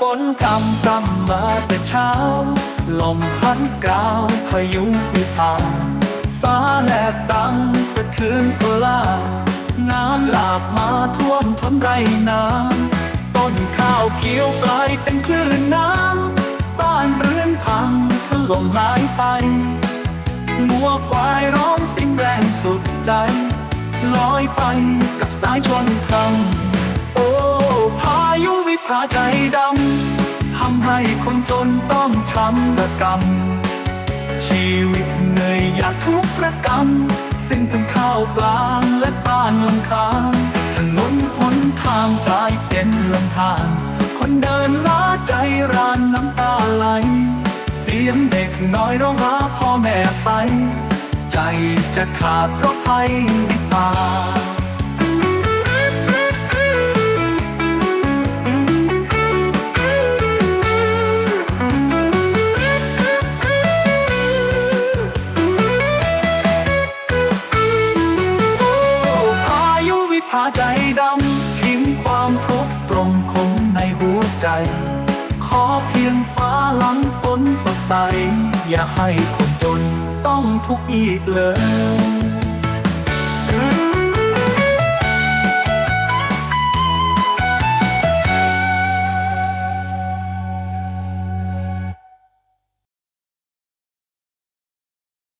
ฝนกำจำมาแต่เช้า ลมพัดกราว พายุปิพาฟ้าแลบดังสะเทือนทลาน้ำหลากมาท่วมท้นไรนาต้นข้าวเขียวกลายเป็นคลื่นน้ำ บ้านเรือนพังถล่มหายไปงัวควายร้องเสิ่งแรงสุดใจ ลอยไปกับสายชนทางโอ้พา ยุวิภาใจดำทำให้คนจนต้องช้ำระกำชีวิตเหนื่อยอยากทุกข์ระกำสิ้นทั้งข้าวปลาและบ้านลำคาถนนหนทางกลายเป็นลำธารคนเดินล้าใจรานน้ำตาไหล เสียงเด็กน้อยร้องหาพ่อแม่ไป ใจจะขาดเพราะภัยวิปาาใจดำพิมพ์ความทุกข์ตรงคมในหัวใจ ขอเพียงฟ้าหลังฝนสดใส อย่าให้คนจนต้องทุกข์อีกเลย